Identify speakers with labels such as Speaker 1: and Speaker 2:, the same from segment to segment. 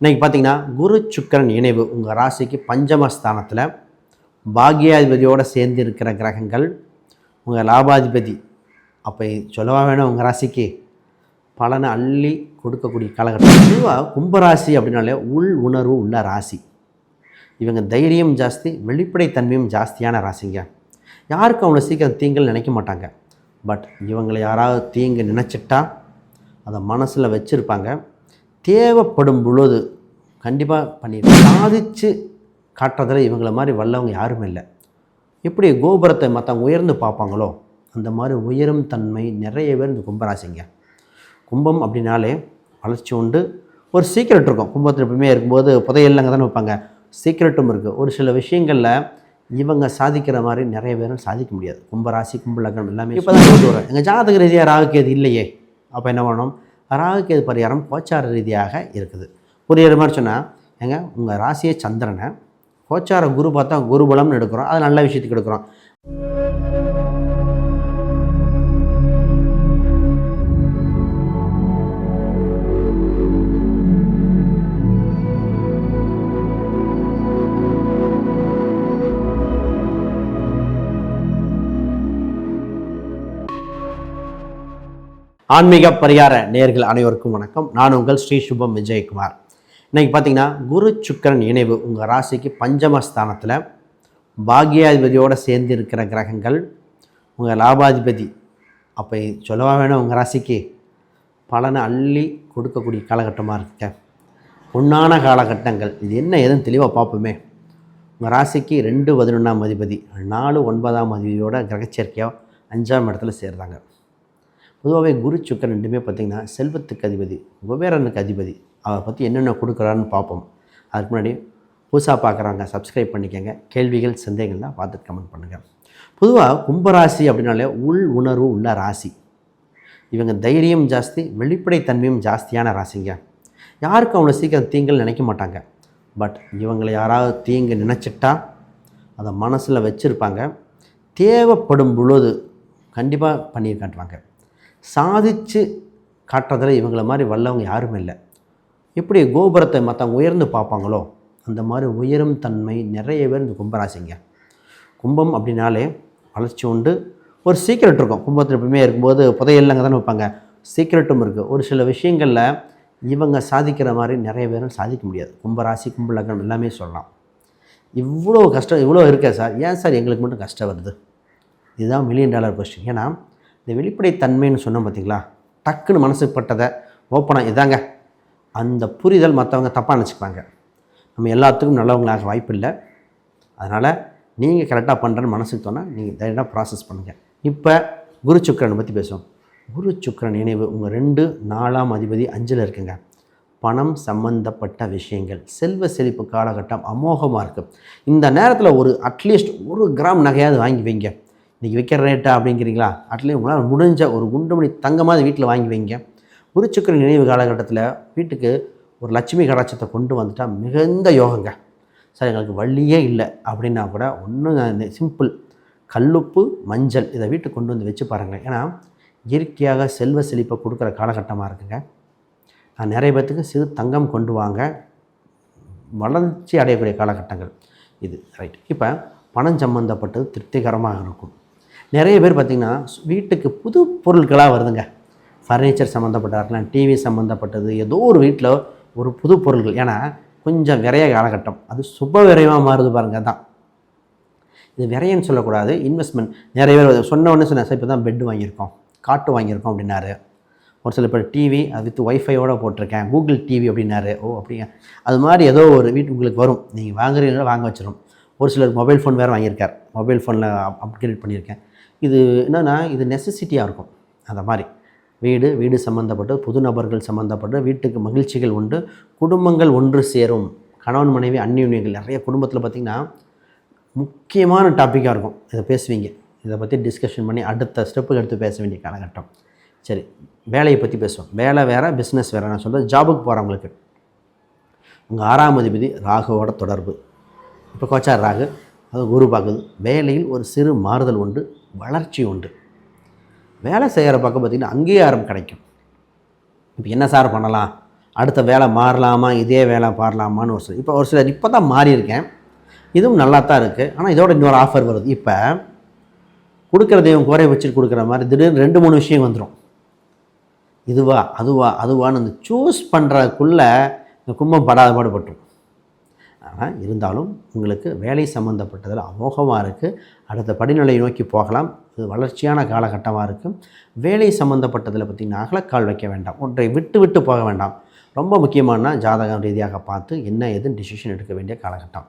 Speaker 1: இன்றைக்கி பார்த்தீங்கன்னா குரு சுக்கிரன் இணைவு உங்கள் ராசிக்கு பஞ்சமஸ்தானத்தில் பாக்யாதிபதியோடு சேர்ந்து இருக்கிற கிரகங்கள் உங்கள் லாபாதிபதி அப்போ சொல்லவா வேணும் உங்கள் ராசிக்கு? பலனை அள்ளி கொடுக்கக்கூடிய காலகட்டம். பொதுவாக கும்பராசி அப்படின்னாலே உள் உணர்வு உள்ள ராசி. இவங்க தைரியம் ஜாஸ்தி வெளிப்படைத்தன்மையும் ஜாஸ்தியான ராசிங்க. யாருக்கும் அவ்வளோ சீக்கிரம் தீங்கல் நினைக்க மாட்டாங்க. பட் இவங்களை யாராவது தீங்கு நினச்சிட்டா அதை மனசில் வச்சுருப்பாங்க. தேவைப்படும் பொழுது கண்டிப்பாக பண்ணி சாதித்து காட்டுறதுல இவங்கள மாதிரி வல்லவங்க யாரும் இல்லை. எப்படி கோபுரத்தை மற்றவங்க உயர்ந்து பார்ப்பாங்களோ அந்த மாதிரி உயரும் தன்மை நிறைய பேர் இந்த கும்பராசிங்க. கும்பம் அப்படின்னாலே வளர்ச்சி உண்டு. ஒரு சீக்ரெட் இருக்கும். கும்பத்தில் எப்பவுமே இருக்கும்போது புதையல்லங்க தானே வைப்பாங்க. சீக்ரெட்டும் இருக்குது ஒரு சில விஷயங்களில் இவங்க சாதிக்கிற மாதிரி நிறைய பேரும் சாதிக்க முடியாது. கும்பராசி கும்பலகம் எல்லாமே இப்போ தான் எங்கள் ஜாதக ரீதியாக ராகுக்கேது இல்லையே. அப்போ என்ன பண்ணணும்? ராகுக்கேது பரிகாரம் கோச்சார ரீதியாக இருக்குது. புரியுற மாதிரி சொன்னால் ஏங்க உங்கள் ராசியை சந்திரனை கோச்சார குரு பார்த்தா குருபலம்னு எடுக்கிறோம். அது நல்ல விஷயத்துக்கு எடுக்கிறோம். ஆன்மீக பரிகார நேர்கள் அனைவருக்கும் வணக்கம். நான் உங்கள் ஸ்ரீ சுபம் விஜயகுமார். இன்றைக்கி பார்த்தீங்கன்னா குரு சுக்கிரன் இணைவு உங்கள் ராசிக்கு பஞ்சமஸ்தானத்தில் பாக்யாதிபதியோடு சேர்ந்து இருக்கிற கிரகங்கள் உங்கள் லாபாதிபதி அப்போ சொல்லவா வேணும் உங்கள் ராசிக்கு? பலனை அள்ளி கொடுக்கக்கூடிய காலகட்டமாக இருக்க. பொன்னான காலகட்டங்கள். இது என்ன ஏதுன்னு தெளிவாக பார்ப்போமே. உங்கள் ராசிக்கு ரெண்டு பதினொன்றாம் அதிபதி நாலு ஒன்பதாம் அதிபதியோட கிரகச்சேர்க்கையாக அஞ்சாம் இடத்துல சேர்றாங்க. பொதுவாகவே குரு சுக்கர் ரெண்டுமே பார்த்திங்கன்னா செல்வத்துக்கு அதிபதி குபேரனுக்கு அதிபதி. அவரை பற்றி என்னென்ன கொடுக்குறான்னு பார்ப்போம். அதுக்கு முன்னாடி புதுசாக பார்க்குறாங்க சப்ஸ்கிரைப் பண்ணிக்கோங்க. கேள்விகள் சந்தேகங்கள்லாம் பார்த்துட்டு கமெண்ட் பண்ணுங்கள் பொதுவாக கும்பராசி அப்படின்னாலே உள் உணர்வு உள்ள ராசி. இவங்க தைரியம் ஜாஸ்தி வெளிப்படைத்தன்மையும் ஜாஸ்தியான ராசிங்க. யாருக்கும் அவ்வளோ சீக்கிரம் தீங்கல் நினைக்க மாட்டாங்க. பட் இவங்களை யாராவது தீங்கு நினச்சிட்டா அதை மனசில் வச்சுருப்பாங்க. தேவைப்படும் பொழுது கண்டிப்பாக பண்ணி காட்டுவாங்க சாதித்து காட்டுறதில் இவங்கள மாதிரி வல்லவங்க யாரும் இல்லை. எப்படி கோபுரத்தை மற்றவங்க உயர்ந்து பார்ப்பாங்களோ அந்த மாதிரி உயரும் தன்மை நிறைய பேர் இந்த கும்பராசிங்க. கும்பம் அப்படின்னாலே வளர்ச்சி உண்டு. ஒரு சீக்ரெட் இருக்கும். கும்பத்தில் எப்பவுமே இருக்கும்போது புதையல்லங்க தானே வைப்பாங்க. சீக்ரெட்டும் இருக்குது ஒரு சில விஷயங்களில் இவங்க சாதிக்கிற மாதிரி நிறைய பேரும் சாதிக்க முடியாது. கும்பராசி கும்பலக்கணம் எல்லாமே சொல்லலாம். இவ்வளோ கஷ்டம் இவ்வளோ இருக்கே சார். ஏன் சார் எங்களுக்கு மட்டும் கஷ்டம் வருது? இதுதான் மில்லியன் டாலர் கொஸ்டின் ஏன்னா இந்த வெளிப்படைத்தன்மைன்னு சொன்னோம் பார்த்தீங்களா? டக்குன்னு மனசுக்கு பட்டதை ஓப்பனாக இதாங்க. அந்த புரிதல் மற்றவங்க தப்பாக நினச்சிப்பாங்க. நம்ம எல்லாத்துக்கும் நல்லவங்களாக வாய்ப்பு இல்லை. அதனால் நீங்கள் கரெக்டாக பண்ணுறேன்னு மனசுக்கு சொன்னால் நீங்கள் தைரியமாக ப்ராசஸ் பண்ணுங்கள் இப்போ குரு சுக்கிரனை பற்றி பேசுவோம். குரு சுக்கரன் நினைவு உங்கள் ரெண்டு நாலாம் அதிபதி அஞ்சில் இருக்குங்க. பணம் சம்பந்தப்பட்ட விஷயங்கள் செல்வ செழிப்பு காலகட்டம் அமோகமாக இருக்குது இந்த நேரத்தில் ஒரு அட்லீஸ்ட் ஒரு கிராம் நகையாவது வாங்கி வைங்க. இன்றைக்கி விற்கிற ரேட்டா அப்படிங்கிறீங்களா? அட்லீஸ்ட் உங்களால் முடிஞ்ச ஒரு குண்டு மணி தங்கமாக வீட்டில் வாங்கி வைங்க. குருச்சுக்கர நினைவு காலகட்டத்தில் வீட்டுக்கு ஒரு லட்சுமி கடாட்சத்தை கொண்டு வந்துட்டால் மிகுந்த யோகங்க. சார் எங்களுக்கு வழியே இல்லை. அப்படின்னா கூட ஒன்றும் சிம்பிள் கல்லுப்பு மஞ்சள் இதை வீட்டுக்கு கொண்டு வந்து வச்சு பாருங்கள் ஏன்னா இயற்கையாக செல்வ செழிப்பை கொடுக்குற காலகட்டமாக இருக்குங்க. நான் நிறைய பேர்த்துக்கு சிறு தங்கம் கொண்டு வாங்க. வளர்ச்சி அடையக்கூடிய காலகட்டங்கள் இது. ரைட் இப்போ பணம் சம்மந்தப்பட்டது திருப்திகரமாக இருக்கும். நிறைய பேர் பார்த்திங்கன்னா வீட்டுக்கு புது பொருட்களாக வருதுங்க. ஃபர்னிச்சர் சம்மந்தப்பட்டதாக இருக்கலாம் டிவி சம்மந்தப்பட்டது ஏதோ ஒரு வீட்டில் ஒரு புது பொருட்கள் ஏன்னா கொஞ்சம் விரைய காலகட்டம். அது சுப விரைவாக மாறுது பாருங்கள் தான் இது விரையன்னு சொல்லக்கூடாது இன்வெஸ்ட்மெண்ட் நிறைய பேர் சொன்ன உடனே சார் இப்போ தான் பெட்டு வாங்கியிருக்கோம் காட்டு வாங்கியிருக்கோம் அப்படின்னாரு. ஒரு சில பேர் டிவி அது வித் ஒய்ஃபையோடு போட்டிருக்கேன் கூகுள் டிவி அப்படின்னாரு. ஓ அப்படிங்க அது மாதிரி ஏதோ ஒரு வீட்டு உங்களுக்கு வரும். நீங்கள் வாங்குறீங்களோ வாங்க வச்சிடும் ஒரு சிலர் மொபைல் ஃபோன் வேறு வாங்கியிருக்கார். மொபைல் ஃபோனில் அப்கிரேட் பண்ணியிருக்கேன். இது என்னென்னா இது நெசசிட்டியாக இருக்கும். அந்த மாதிரி. வீடு வீடு சம்மந்தப்பட்ட புது நபர்கள் சம்மந்தப்பட்ட வீட்டுக்கு மகிழ்ச்சிகள் உண்டு குடும்பங்கள் ஒன்று சேரும். கணவன் மனைவி அந்நியுன்யங்கள் நிறைய குடும்பத்தில் பார்த்திங்கன்னா முக்கியமான டாப்பிக்காக இருக்கும். இதை பேசுவீங்க. இதை பற்றி டிஸ்கஷன் பண்ணி அடுத்த ஸ்டெப்புக்கு எடுத்து பேச வேண்டிய காலகட்டம். சரி வேலையை பற்றி பேசுவோம். வேலை வேறு பிஸ்னஸ் வேறு. நான் சொல்கிறது ஜாபுக்கு போகிறவங்களுக்கு உங்கள் ஆறாம் அதிபதி ராகுவோட தொடர்பு. இப்போ கோச்சார் ராகு. அது குரு பார்க்குது. வேலையில் ஒரு சிறு மாறுதல் உண்டு வளர்ச்சி உண்டு. வேலை செய்கிற பக்கம் பார்த்திங்கன்னா அங்கீகாரம் கிடைக்கும். இப்போ என்ன சார் பண்ணலாம்? அடுத்த வேலை மாறலாமா? இதே வேலை மாறலாமான்னு ஒரு சிலர் இப்போ ஒரு சிலர் இப்போ தான் மாறியிருக்கேன். இதுவும் நல்லா தான் இருக்குது ஆனால் இதோட இன்னொரு ஆஃபர் வருது. இப்போ கொடுக்குற தெய்வம் குறை வச்சுட்டு கொடுக்குற மாதிரி திடீர்னு ரெண்டு மூணு விஷயம் வந்துடும். இதுவா அதுவா அதுவான்னு அந்த சூஸ் பண்ணுறதுக்குள்ளே இந்த கும்பம் படாத பாடுபட்டுரும் ஆனால் இருந்தாலும் உங்களுக்கு வேலை சம்மந்தப்பட்டதில் அமோகமாக இருக்குது அடுத்த படிநிலை நோக்கி போகலாம். இது வளர்ச்சியான காலகட்டமாக இருக்கும் வேலை சம்மந்தப்பட்டதில் பார்த்திங்கன்னா அகலக்கால் வைக்க வேண்டாம். ஒன்றை விட்டு விட்டு போக வேண்டாம். ரொம்ப முக்கியமான ஜாதகம் ரீதியாக பார்த்து என்ன ஏதுன்னு டிசிஷன் எடுக்க வேண்டிய காலகட்டம்.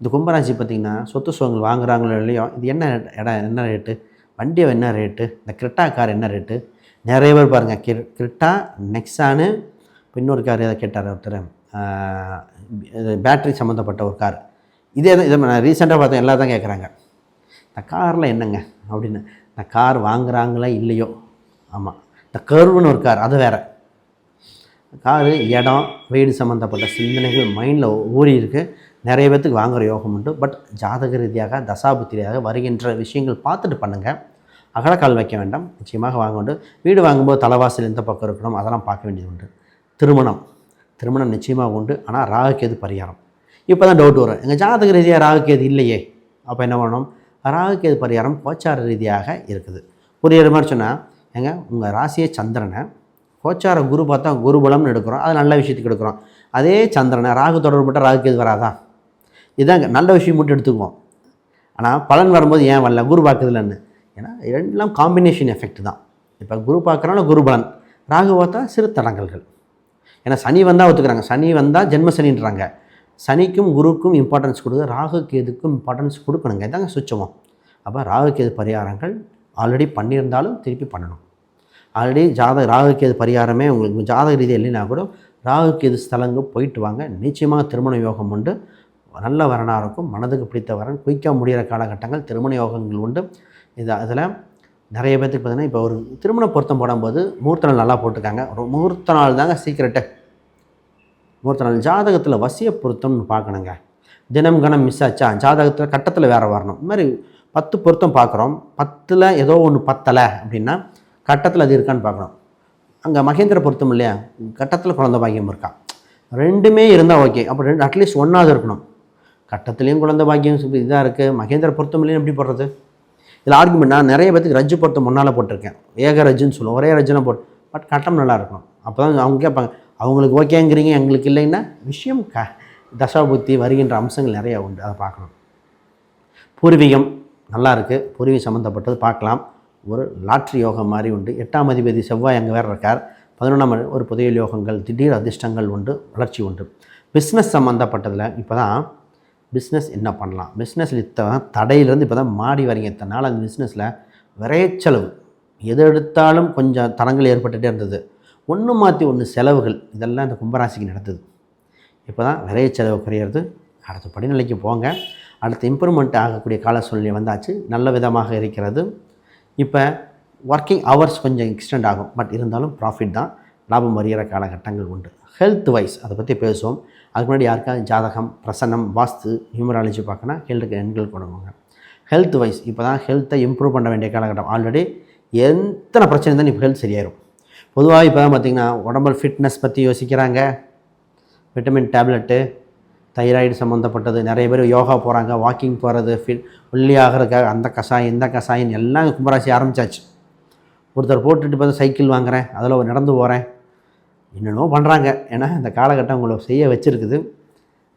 Speaker 1: இந்த கும்பராசி பார்த்திங்கன்னா சொத்து சுகங்கள் வாங்குறாங்களோ இல்லையோ இது என்ன இடம் என்ன ரேட்டு வண்டி என்ன ரேட்டு இந்த கிரிட்டா கார் என்ன ரேட்டு நிறைய பேர் பாருங்கள் கிர் கிரிட்டா நெக்ஸானு இன்னொரு கார் எதை கேட்டார் ஒருத்தர். பேட்ரி சம்மந்தப்பட்ட ஒரு கார் இதே தான் இதை நான் ரீசெண்டாக பார்த்தேன் எல்லாம் தான் கேட்குறாங்க இந்த காரில் என்னங்க? அப்படின்னு. இந்த கார் வாங்குகிறாங்களா இல்லையோ? ஆமாம் இந்த கர்வுன்னு ஒரு கார் அது வேறு. காரு இடம் வீடு சம்மந்தப்பட்ட சிந்தனைகள் மைண்டில் ஊறி இருக்குது நிறைய பேர்த்துக்கு வாங்குகிற யோகம் உண்டு. பட் ஜாதக ரீதியாக தசாபுத்தி ரீதியாக வருகின்ற விஷயங்கள் பார்த்துட்டு பண்ணுங்கள் அகலக்கால் வைக்க வேண்டாம். நிச்சயமாக வாங்க உண்டு. வீடு வாங்கும்போது தலைவாசல் எந்த பக்கம் இருக்கணும் அதெல்லாம் பார்க்க வேண்டியது உண்டு. திருமணம். திருமணம் நிச்சயமாக உண்டு. ஆனால் ராகுக்கேது பரிகாரம். இப்போ தான் டவுட் வரும். எங்கள் ஜாதக ரீதியாக ராகுக்கேது இல்லையே. அப்போ என்ன பண்ணணும்? ராகுக்கேது பரிகாரம் கோச்சார ரீதியாக இருக்குது. புரியுற மாதிரி சொன்னால் எங்கள் உங்கள் ராசியே சந்திரனை கோச்சார குரு பார்த்தா குருபலம்னு எடுக்கிறோம். அது நல்ல விஷயத்துக்கு எடுக்கிறோம். அதே சந்திரனை ராகு தொடர்புட்ட ராகுக்கேது வராதா? இதாங்க நல்ல விஷயம் மட்டும் எடுத்துக்குவோம். ஆனால் பலன் வரும்போது ஏன் வரல? குரு பார்க்குதுலன்னு ஏன்னா எல்லாம் காம்பினேஷன் எஃபெக்ட் தான். இப்போ குரு பார்க்குறனால குரு பலன். ராகு பார்த்தா சிறு தடங்கல்கள். ஏன்னா சனி வந்தால் ஒத்துக்கிறாங்க. சனி வந்தால் ஜென்ம சனின்றாங்க. சனிக்கும் குருக்கும் இம்பார்ட்டன்ஸ் கொடுக்க ராகு கேதுக்கும் இம்பார்ட்டன்ஸ் கொடுக்கணுங்க. இதாங்க சுச்சமம். அப்போ ராகு கேது பரிகாரங்கள் ஆல்ரெடி பண்ணியிருந்தாலும் திருப்பி பண்ணணும். ஆல்ரெடி ஜாதக ராகு கேது பரிகாரமே உங்களுக்கு ஜாதக ரீதி இல்லைன்னா கூட ராகு கேது ஸ்தலங்க போயிட்டு வாங்க. நிச்சயமாக திருமண யோகம் உண்டு. நல்ல வரனாக இருக்கும். மனதுக்கு பிடித்த வரன். குயிக்காக முடிகிற காலகட்டங்கள் திருமண யோகங்கள் உண்டு. இது அதில் நிறைய பேர்த்துக்கு பார்த்தீங்கன்னா இப்போ ஒரு திருமண பொருத்தம் போடும்போது முகூர்த்த நாள் நல்லா போட்டிருக்காங்க. ஒரு முகூர்த்த நாள் தாங்க சீக்கிரட்டு முகூர்த்த நாள் ஜாதகத்தில் வசிய பொருத்தம்னு பார்க்கணுங்க. தினம் கணம் மிஸ் ஆச்சா? ஜாதகத்தில் கட்டத்தில் வேறு வரணும். இது மாதிரி பத்து பொருத்தம் பார்க்குறோம். பத்தில் ஏதோ ஒன்று பத்தலை அப்படின்னா கட்டத்தில் அது இருக்கான்னு பார்க்கணும். அங்கே மகேந்திர பொருத்தம் இல்லையா? கட்டத்தில் குழந்த பாக்கியம் இருக்கா? ரெண்டுமே இருந்தால் ஓகே அப்போ ரெண்டு அட்லீஸ்ட் ஒன்றாவது இருக்கணும். கட்டத்துலேயும் குழந்த பாக்கியம் இதாக இருக்குது மகேந்திர பொருத்தம் இல்லைன்னு எப்படி போடுறது? இதில் ஆர்குமெண்ட் நான் நிறைய பேத்துக்கு ரஜ்ஜு போட்டு முன்னால் போட்டிருக்கேன். ஏக ரஜ்ஜுன்னு சொல்லுவோம். ஒரே ரஜ்ஜுனா போட்டு பட் கட்டம் நல்லா இருக்கணும் அப்போ தான் அவங்க கேட்பாங்க அவங்களுக்கு ஓகேங்கிறீங்க எங்களுக்கு இல்லைன்னா? விஷயம் க தசாபுத்தி வருகின்ற அம்சங்கள் நிறைய உண்டு. அதை பார்க்கணும். பூர்வீகம் நல்லா இருக்குது பூர்வீகம் சம்மந்தப்பட்டது பார்க்கலாம். ஒரு லாட்ரி யோகம் மாதிரி உண்டு. எட்டாம் அதிபதி செவ்வாய் அங்கே வேறு இருக்கார். பதினொன்றாம் ஒரு புதையல் யோகங்கள் திடீர் அதிர்ஷ்டங்கள் உண்டு வளர்ச்சி உண்டு. பிஸ்னஸ் சம்மந்தப்பட்டதில் இப்போ தான் பிஸ்னஸ் என்ன பண்ணலாம்? பிஸ்னஸில் இத்தனை தடையிலேருந்து இப்போ தான் மாடி வரீங்க இத்தனால் அந்த பிஸ்னஸில் விரைச்செலவு. எது எடுத்தாலும் கொஞ்சம் தரங்கள் ஏற்பட்டுகிட்டே இருந்தது. ஒன்று மாற்றி ஒன்று செலவுகள் இதெல்லாம் இந்த கும்பராசிக்கு நடந்தது. இப்போ தான் விரைய செலவு குறையிறது. அடுத்த படிநிலைக்கு போங்க. அடுத்த இம்ப்ரூவ்மெண்ட் ஆகக்கூடிய கால சூழ்நிலை வந்தாச்சு. நல்ல விதமாக இருக்கிறது. இப்போ ஒர்க்கிங் ஹவர்ஸ் கொஞ்சம் எக்ஸ்டெண்ட் ஆகும். பட் இருந்தாலும் ப்ராஃபிட் தான். லாபம் வருகிற காலகட்டங்கள் உண்டு. ஹெல்த் வைஸ் அதை பற்றி பேசுவோம். அதுக்கு முன்னாடி யாருக்காவது ஜாதகம் பிரசன்னம் வாஸ்து நியூமராலஜி பார்க்கணும் ஹெல்த்துக்கு எண்கள் கொடுங்க ஹெல்த் வைஸ் இப்போ தான் ஹெல்த்தை இம்ப்ரூவ் பண்ண வேண்டிய காலகட்டம். ஆல்ரெடி எத்தனை பிரச்சனை தான் இப்போ ஹெல்த் சரியாயிரும். பொதுவாக இப்போ தான் பார்த்திங்கன்னா உடம்பு ஃபிட்னஸ் பற்றி யோசிக்கிறாங்க. விட்டமின் டேப்லெட்டு தைராய்டு சம்மந்தப்பட்டது நிறைய பேர் யோகா போகிறாங்க வாக்கிங் போகிறது ஃபிட் ஒல்லியாகிறதுக்காக அந்த கஷாயம் இந்த கஷாயம் எல்லாம் கும்பராசி ஆரம்பிச்சாச்சு. ஒருத்தர் போட்டுட்டு பார்த்து சைக்கிள் வாங்குகிறேன் அதில் நடந்து போகிறேன் என்னென்னோ பண்ணுறாங்க ஏன்னா இந்த காலகட்டம் உங்களை செய்ய வச்சுருக்குது.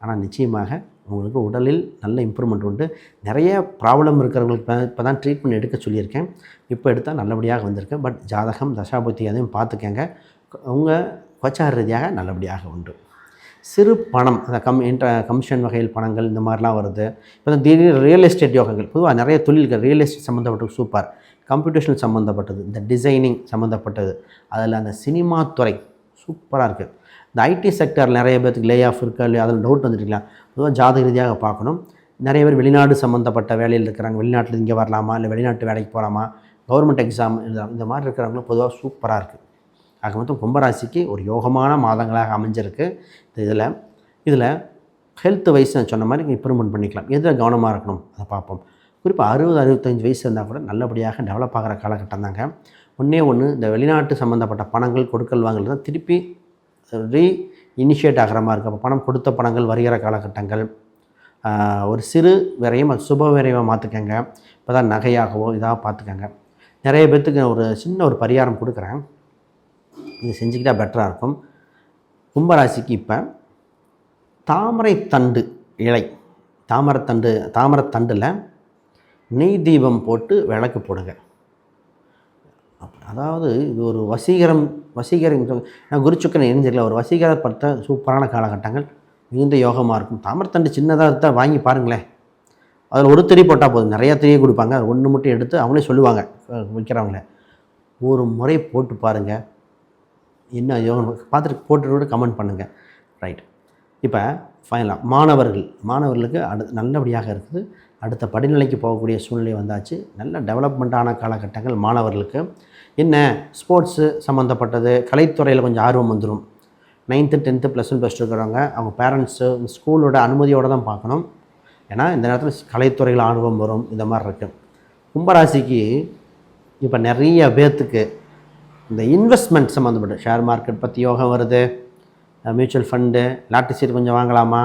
Speaker 1: ஆனால் நிச்சயமாக உங்களுக்கு உடலில் நல்ல இம்ப்ரூவ்மெண்ட் உண்டு. நிறைய ப்ராப்ளம் இருக்கிறவங்களுக்கு இப்போ இப்போ தான் ட்ரீட்மெண்ட் எடுக்க சொல்லியிருக்கேன். இப்போ எடுத்தால் நல்லபடியாக வந்திருக்கேன் பட் ஜாதகம் தசாபுத்தி அதையும் பார்த்துக்கங்க. உங்கள் கோச்சார ரீதியாக நல்லபடியாக உண்டு. சிறு பணம் அந்த கம் இன்ட்ர கமிஷன் வகையில் பணங்கள் இந்த மாதிரிலாம் வருது. இப்போ திடீர் ரியல் எஸ்டேட் யோகங்கள் பொதுவாக நிறைய தொழில்கள் ரியல் எஸ்டேட் சம்மந்தப்பட்டது சூப்பர் கம்ப்யூட்டேஷன் சம்மந்தப்பட்டது இந்த டிசைனிங் சம்மந்தப்பட்டது அதில் அந்த சினிமா துறை சூப்பராக இருக்குது. இந்த ஐடி செக்டர் நிறைய பேருக்கு லே ஆஃப் இருக்கா இல்லையா அதில் டவுட் வந்துருக்கலாம் பொதுவாக ஜாதக ரீதியாக பார்க்கணும். நிறைய பேர் வெளிநாடு சம்மந்தப்பட்ட வேலையில் இருக்கிறாங்க. வெளிநாட்டில் இங்கே வரலாமா? இல்லை வெளிநாட்டு வேலைக்கு போகலாமா? கவர்மெண்ட் எக்ஸாம் எழுதலாம். இந்த மாதிரி இருக்கிறவங்களும் பொதுவாக சூப்பராக இருக்குது. ஆக மொத்தம் கும்பராசிக்கு ஒரு யோகமான மாதங்களாக அமைஞ்சிருக்கு இதில். இதில் ஹெல்த் வைஸ் நான் சொன்ன மாதிரி இம்ப்ரூவ்மெண்ட் பண்ணிக்கலாம். எதில் கவனமாக இருக்கணும்? அதை பார்ப்போம். குறிப்பாக அறுபது அறுபத்தஞ்சு வயசு இருந்தால் கூட நல்லபடியாக டெவலப் ஆகிற காலகட்டம் தாங்க. ஒன்றே ஒன்று இந்த வெளிநாட்டு சம்மந்தப்பட்ட பணங்கள் கொடுக்கல் வாங்கல் தான் திருப்பி ரீ இனிஷியேட் ஆகிற மாதிரி இருக்கும் அப்போ பணம் கொடுத்த பணங்கள் வருகிற காலகட்டங்கள். ஒரு சிறு விரையும் அது சுப விரைவாக மாற்றிக்கங்க இப்போ தான் நகையாகவோ இதாக பார்த்துக்கங்க. நிறைய பேர்த்துக்கு ஒரு சின்ன ஒரு பரிகாரம் கொடுக்குறேன். இது செஞ்சுக்கிட்டால் பெட்டராக இருக்கும். கும்பராசிக்கு இப்போ தாமரை தண்டு இலை. தாமரைத்தண்டு தாமரைத்தண்டில் நெய் தீபம் போட்டு விளக்கு போடுங்க. அதாவது இது ஒரு வசீகரம் வசீகரம் நான் குருச்சுக்கன் எரிஞ்சிருக்கல ஒரு வசீகரப்படுத்த சூப்பரான காலகட்டங்கள் மிகுந்த யோகமாக இருக்கும். தாமரத்தண்டு சின்னதாக இருந்தால் வாங்கி பாருங்களேன். அதில் ஒரு திரி போட்டால் போதும். நிறையா திரியை கொடுப்பாங்க. ஒன்று மட்டும் எடுத்து அவங்களே சொல்லுவாங்க விற்கிறவங்கள ஒரு முறை போட்டு பாருங்கள் என்ன யோகம் பார்த்துட்டு போட்டுட்டு கூட கமெண்ட் பண்ணுங்கள் ரைட் இப்போ ஃபைனலாக மாணவர்கள். மாணவர்களுக்கு அடு நல்லபடியாக இருக்குது. அடுத்த படிநிலைக்கு போகக்கூடிய சூழ்நிலை வந்தாச்சு. நல்ல டெவலப்மெண்ட்டான காலகட்டங்கள் மாணவர்களுக்கு. என்ன ஸ்போர்ட்ஸு சம்மந்தப்பட்டது கலைத்துறையில் கொஞ்சம் ஆர்வம் வந்துடும் ninth tenth plus one plus two இருக்கிறவங்க அவங்க பேரண்ட்ஸு ஸ்கூலோட அனுமதியோடு தான் பார்க்கணும். ஏன்னா இந்த நேரத்தில் கலைத்துறையில் ஆர்வம் வரும் இந்த மாதிரி இருக்குது கும்பராசிக்கு இப்போ நிறைய பேர்த்துக்கு இந்த இன்வெஸ்ட்மெண்ட் சம்மந்தப்பட்ட ஷேர் மார்க்கெட் பற்றி யோகம் வருது. மியூச்சுவல் ஃபண்டு லாட்டரி சீட் கொஞ்சம் வாங்கலாமா?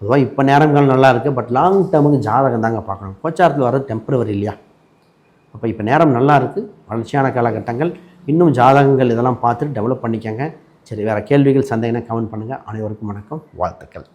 Speaker 1: பொதுவாக இப்போ நேரங்கள் நல்லா இருக்குது பட் லாங் டேர்முக்கு ஜாதகம் தாங்க பார்க்கணும். கோச்சாரத்தில் வர டெம்பரவரி இல்லையா? அப்போ இப்போ நேரம் நல்லா இருக்குது வளர்ச்சியான காலகட்டங்கள் இன்னும் ஜாதகங்கள் இதெல்லாம் பார்த்துட்டு டெவலப் பண்ணிக்கங்க. சரி வேறு கேள்விகள் சந்தேகம்னா கமெண்ட் பண்ணுங்கள் அனைவருக்கும் வணக்கம். வாழ்த்துக்கள்.